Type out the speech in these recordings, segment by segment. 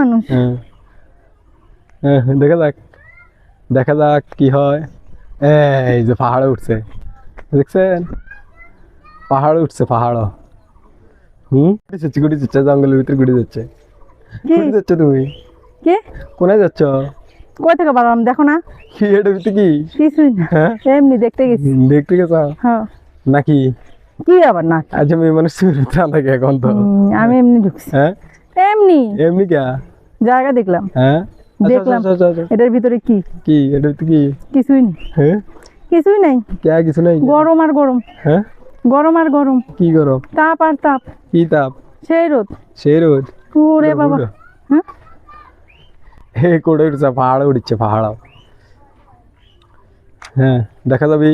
মানুষ। হ্যাঁ। হ্যাঁ, দেখা যাক। দেখা যাক কি হয়। এই যে পাহাড়ে উঠছে। দেখছেন? পাহাড়ে উঠছে পাহাড়। হুম? যাচ্ছে গুটি যাচ্ছে জঙ্গলের ভিতরে গুটি যাচ্ছে গুটি যাচ্ছে তুমি? কে? কোথায় যাচ্ছ? কই থেকে পারলাম দেখো না। কি এটা ভিতরে কি? কিছুই না। হ্যাঁ? এমনি দেখতে গেছি। দেখতে গেছ? হ্যাঁ। নাকি? কি আবার না আজ মেয়ে মানুষ চুরিতে থাকে এখন তো? আমি এমনি ঢুকছি। হ্যাঁ? এমনি? এমনি কে? জায়গা দেখলাম। হ্যাঁ? দেখলাম। আচ্ছা, আচ্ছা, আচ্ছা। এটার ভিতরে কি? কি? এটা ভিতরে কি? কিছুই নেই। হ্যাঁ? কিছুই নাই। কে? কিছু নাই? গরম আর গরম। হ্যাঁ? গরম আর গরম। কি করো তাপ আর তাপ। কি তাপ? সেই রোদ। সেই রোদ? ওরে বাবা। হ্যাঁ? হে কোড়ে উঠছে পাহাড়ে উঠছে পাহাড়। হ্যাঁ দেখা যাবি?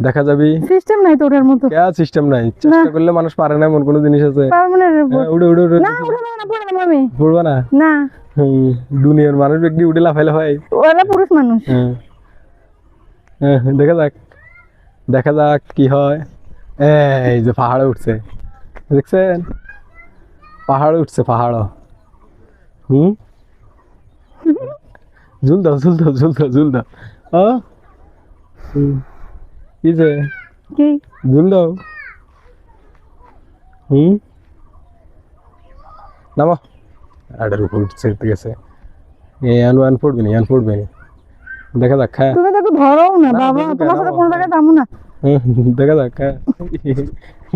দেখা যাবি? সিস্টেম নাই তো ওটার মতো। কে সিস্টেম নাই? চেষ্টা করলে মানুষ পারে না এমন কোনো জিনিস আছে। হ্যাঁ, উড়ে উড়ে উড়ে। না উঠে না পড়ে আমি। উড়বা না? না। দুনিয়ার মানুষ ব্যক্তি উঠে লাফাইলে হয়। ওরা পুরুষ মানুষ। দেখা যাক। দেখা যাক কি হয়। এই যে পাহাড়ে উঠছে। দেখছেন? পাহাড়ে উঠছে পাহাড়। হুম? ঝুল দাও ঝুল দাও ঝুল দাও ঝুল দাও। ও কি যে? কি? ঝুল দাও। হুম? নামো। আডার উপর উঠছে আছে। এই আন আন পড়বে না আন পড়বে না। দেখা যাক হ্যাঁ। তুমি তাকে ধরো না বাবা তোমার সাথে কোনো জায়গায় যাব না। দেখা যাক হ্যাঁ।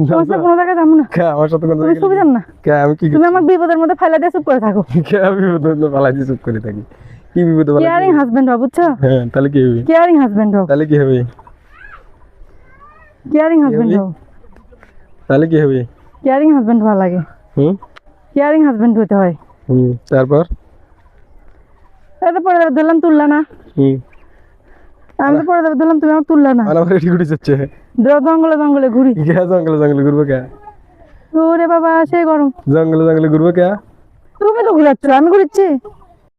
তোমার সাথে কোনো জায়গায় যাব না। কে আমার সাথে কোনো তুমি সুবিধার না। কে আমি কি তুমি আমার বিপদের মধ্যে দিয়ে চুপ করে থাকো। আমি দিয়ে চুপ করে থাকি? কি বিপদ পালাই কেয়ারিং হাজবেন্ড হও বুঝছ? হ্যাঁ তাহলে কি হবে? কেয়ারিং হাজবেন্ড হও। তাহলে কি হবে? কেয়ারিং হাজবেন্ড হবে? তাহলে কি হবে? কেয়ারিং হাজবেন্ড হওয়া লাগে। হুম? কেয়ারিং হাজবেন্ড হতে হয়। হুম তারপর? এটা ধরলাম তুললা না। হুম। আমি তো পরে ধরলাম তুমি তুললা না। আমার গুটি যাচ্ছে জঙ্গলে জঙ্গলে ঘুরি। জঙ্গলে জঙ্গলে ঘুরবো কে? ওরে বাবা সেই গরম। জঙ্গলে জঙ্গলে ঘুরবো কে? তুমি তো ঘুরাচ্ছ আমি ঘুরিচ্ছি।